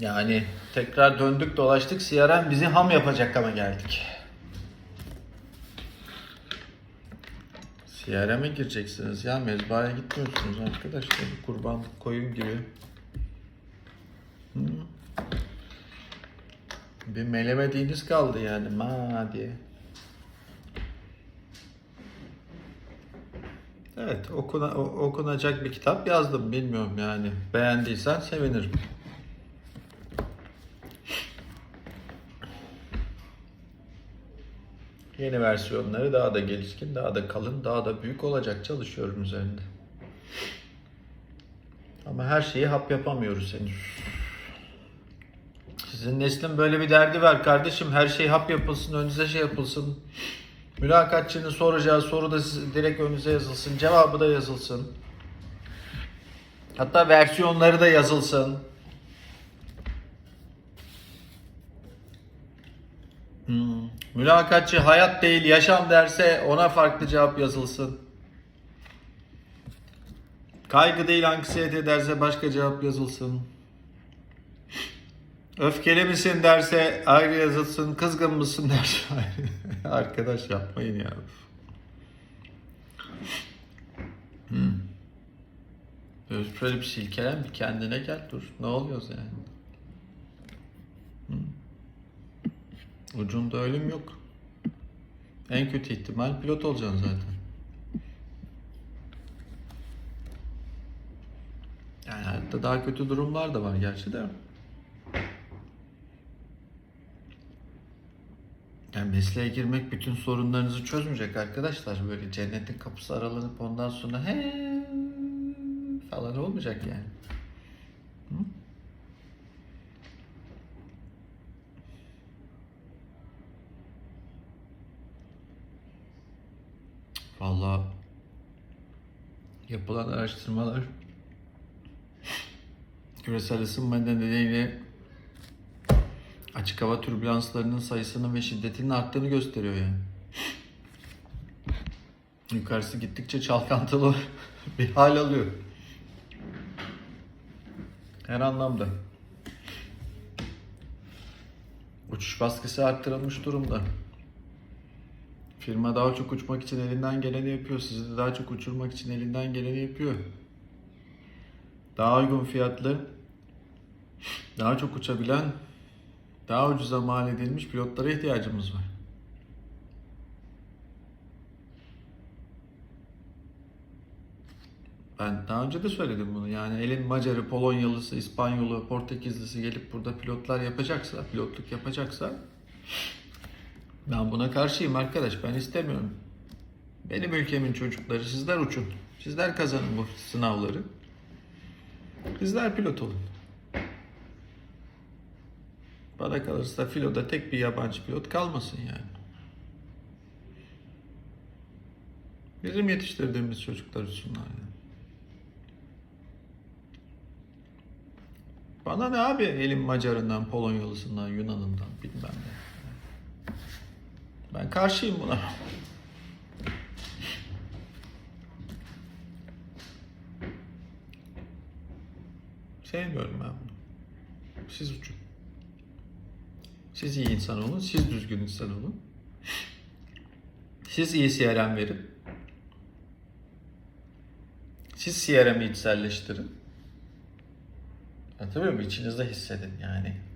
Yani tekrar döndük dolaştık CRM bizi ham yapacak ama geldik. CRM'e gireceksiniz ya mezbahaya gitmiyorsunuz arkadaşlar. Kurban koyun gibi. Hı. Bir melemediğiniz kaldı yani ma diye. Evet okuna, okunacak bir kitap yazdım bilmiyorum yani. Beğendiysen sevinirim. Yeni versiyonları daha da gelişkin, daha da kalın, daha da büyük olacak. Çalışıyorum üzerinde. Ama her şeyi hap yapamıyoruz henüz. Sizin neslin böyle bir derdi var kardeşim. Her şey hap yapılsın, önünüze şey yapılsın. Mülakatçının soracağı soru da direkt önünüze yazılsın. Cevabı da yazılsın. Hatta versiyonları da yazılsın. Hmm. Mülakatçı hayat değil yaşam derse ona farklı cevap yazılsın. Kaygı değil anksiyete derse başka cevap yazılsın. Öfkeli misin derse ayrı yazılsın. Kızgın mısın derse ayrı. Arkadaş yapmayın ya. Hmm. Böyle bir silkelen bir kendine gel dur. Ne oluyoruz yani? Ucunda ölüm yok. En kötü ihtimal pilot olacaksın zaten. Yani hayatta daha kötü durumlar da var gerçi de. Yani mesleğe girmek bütün sorunlarınızı çözmeyecek arkadaşlar. Böyle cennetin kapısı aralanıp ondan sonra he falan olmayacak yani. Hı? Vallahi yapılan araştırmalar küresel ısınma nedeniyle açık hava türbülanslarının sayısının ve şiddetinin arttığını gösteriyor yani. Yukarısı gittikçe çalkantılı bir hal alıyor. Her anlamda. Uçuş baskısı arttırılmış durumda. Firma daha çok uçmak için elinden geleni yapıyor. Sizi de daha çok uçurmak için elinden geleni yapıyor. Daha uygun fiyatlı, daha çok uçabilen, daha ucuza mal edilmiş pilotlara ihtiyacımız var. Ben daha önce de söyledim bunu. Yani elin Macarı, Polonyalısı, İspanyolu, Portekizlisi gelip burada pilotlar yapacaksa, pilotluk yapacaksa ben buna karşıyım arkadaş. Ben istemiyorum. Benim ülkemin çocukları sizler uçun. Sizler kazanın bu sınavları. Sizler pilot olun. Bana kalırsa filoda tek bir yabancı pilot kalmasın yani. Bizim yetiştirdiğimiz çocuklar uçsunlar yani. Bana ne abi elim Macarından, Polonyalısından, Yunanından. Ben karşıyım buna. Sevmiyorum ben bunu. Siz uçun. Siz iyi insan olun, siz düzgün insan olun. Siz iyi CRM verin. Siz CRM'i içselleştirin. Anlatabiliyor muyum? İçinizde hissedin yani.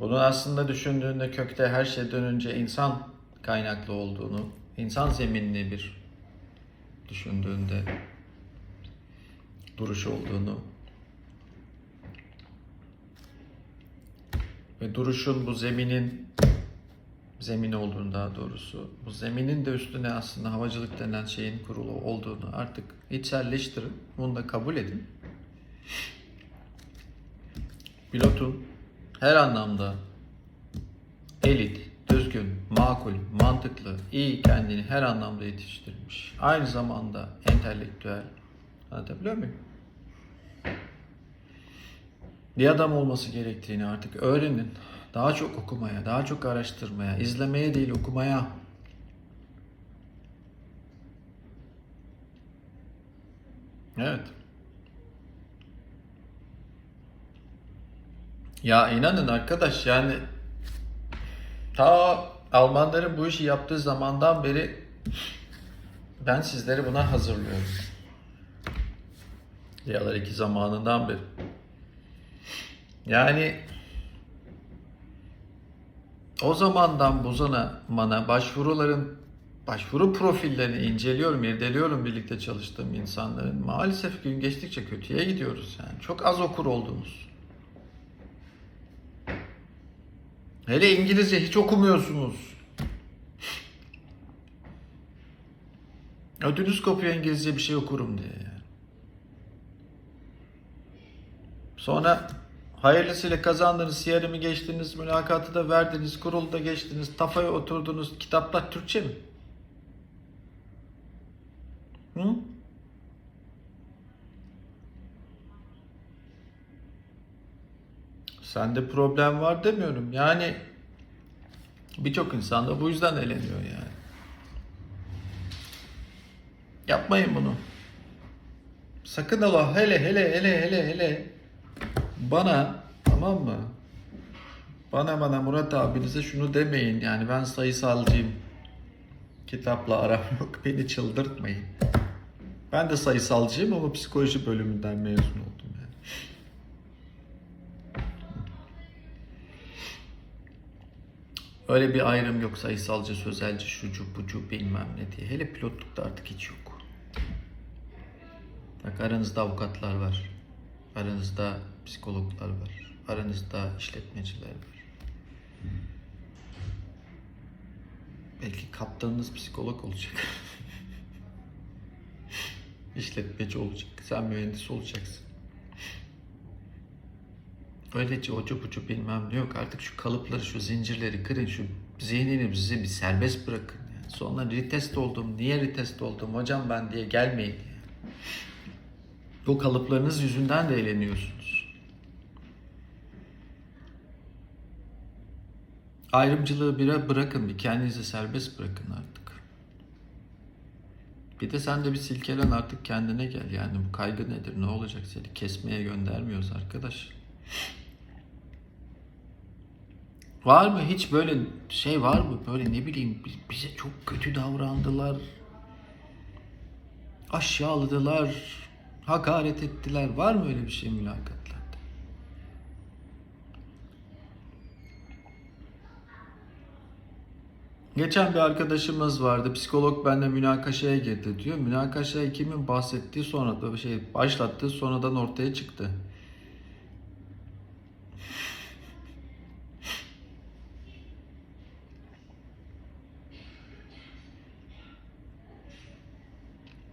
Bunun aslında düşündüğünde kökte her şeyden önce insan kaynaklı olduğunu, insan zeminli bir düşündüğünde duruş olduğunu ve duruşun bu zeminin zemin olduğunu daha doğrusu bu zeminin de üstüne aslında havacılık denen şeyin kurulu olduğunu artık içselleştirin. Bunu da kabul edin. Pilotun her anlamda elit, düzgün, makul, mantıklı, iyi kendini her anlamda yetiştirmiş. Aynı zamanda entelektüel. Anlatabiliyor muyum? Bir adam olması gerektiğini artık öğrenin. Daha çok okumaya, daha çok araştırmaya, izlemeye değil okumaya. Evet. Ya inanın arkadaş yani ta Almanların bu işi yaptığı zamandan beri ben sizleri buna hazırlıyorum. Diyalar iki zamanından beri. Yani o zamandan bu zamana başvuruların başvuru profillerini inceliyorum, irdeliyorum birlikte çalıştığım insanların. Maalesef gün geçtikçe kötüye gidiyoruz yani. Çok az okur oldunuz. Hele İngilizce hiç okumuyorsunuz. Ödünüz kopuyor İngilizce bir şey okurum diye. Sonra hayırlısıyla kazandınız, CRM'i geçtiniz, mülakatı da verdiniz, kurulu da geçtiniz, tafaya oturdunuz. Kitaplar Türkçe mi? Hı? Sende problem var demiyorum. Yani birçok insan da bu yüzden eleniyor yani. Yapmayın bunu. Sakın ola hele hele hele hele hele bana tamam mı? Bana bana Murat abinize şunu demeyin yani ben sayısalcıyım. Kitapla aram yok beni çıldırtmayın. Ben de sayısalcıyım ama psikoloji bölümünden mezun oldum yani. Öyle bir ayrım yok sayısalcı, sözelci, şucu, bucu bilmem ne diye. Hele pilotlukta artık hiç yok. Bak aranızda avukatlar var. Aranızda psikologlar var. Aranızda işletmeciler var. Belki kaptanınız psikolog olacak. İşletmeci olacak. Sen mühendis olacaksın. Öylece ocu bucu bilmem ne yok. Artık şu kalıpları, şu zincirleri kırın. Şu zihnini bizi bir serbest bırakın. Yani. Sonra retest oldum. Niye retest oldum? Hocam ben diye gelmeyin. O kalıplarınız yüzünden de eğleniyorsunuz. Ayrımcılığı bire bırakın. Bir kendinizi serbest bırakın artık. Bir de sen de bir silkelen artık kendine gel. Yani bu kaygı nedir? Ne olacak? Seni kesmeye göndermiyoruz arkadaş. Var mı hiç böyle şey var mı? Böyle ne bileyim bi- bize çok kötü davrandılar. Aşağıladılar. Hakaret ettiler. Var mı öyle bir şey mülakatlarda? Geçen bir arkadaşımız vardı. Psikolog benimle münakaşaya girdi diyor. Münakaşaya kimin bahsettiği sonra da şey başlattığı sonradan ortaya çıktı.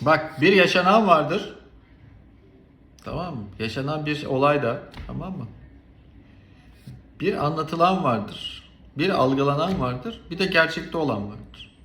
Bak bir yaşanan vardır. Tamam mı? Yaşanan bir olay da tamam mı? Bir anlatılan vardır. Bir algılanan vardır. Bir de gerçekte olan vardır.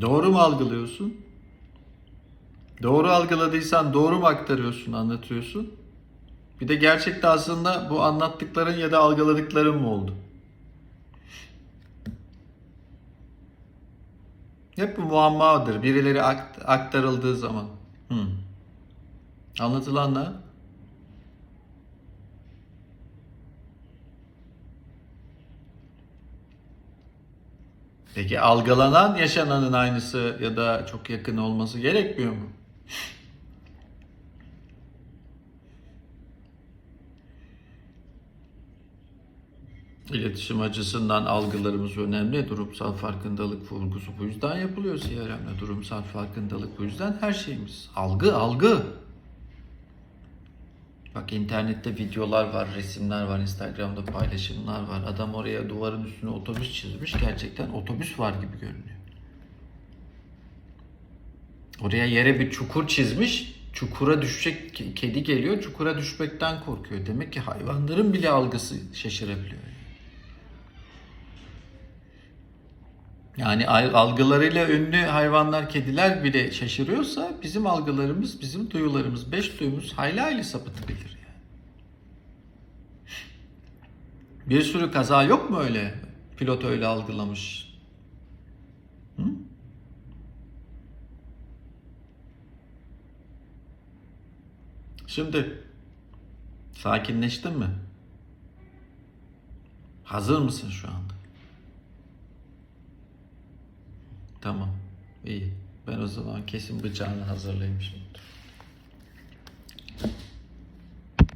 Doğru mu algılıyorsun? Doğru algıladıysan doğru mu aktarıyorsun, anlatıyorsun? Bir de gerçekte aslında bu anlattıkların ya da algıladıkların mı oldu? Hep bu muammadır. Birileri akt- aktarıldığı zaman. Hı. Anlatılanla Peki algılanan yaşananın aynısı ya da çok yakın olması gerekmiyor mu? İletişim açısından algılarımız önemli. Durumsal farkındalık vurgusu bu yüzden yapılıyor CRM'le. Durumsal farkındalık bu yüzden her şeyimiz. Algı, algı. Bak internette videolar var, resimler var, Instagram'da paylaşımlar var. Adam oraya duvarın üstüne otobüs çizmiş. Gerçekten otobüs var gibi görünüyor. Oraya yere bir çukur çizmiş. Çukura düşecek ke- kedi geliyor. Çukura düşmekten korkuyor. Demek ki hayvanların bile algısı şaşırabiliyor. Yani al- algılarıyla ünlü hayvanlar, kediler bile şaşırıyorsa bizim algılarımız, bizim duyularımız, beş duyumuz hayli hayli sapıtabilir. Yani. Bir sürü kaza yok mu öyle? Pilot öyle algılamış. Hı? Şimdi sakinleştin mi? Hazır mısın şu anda? Tamam. iyi. Ben o zaman kesin bıçağını hazırlayayım şimdi.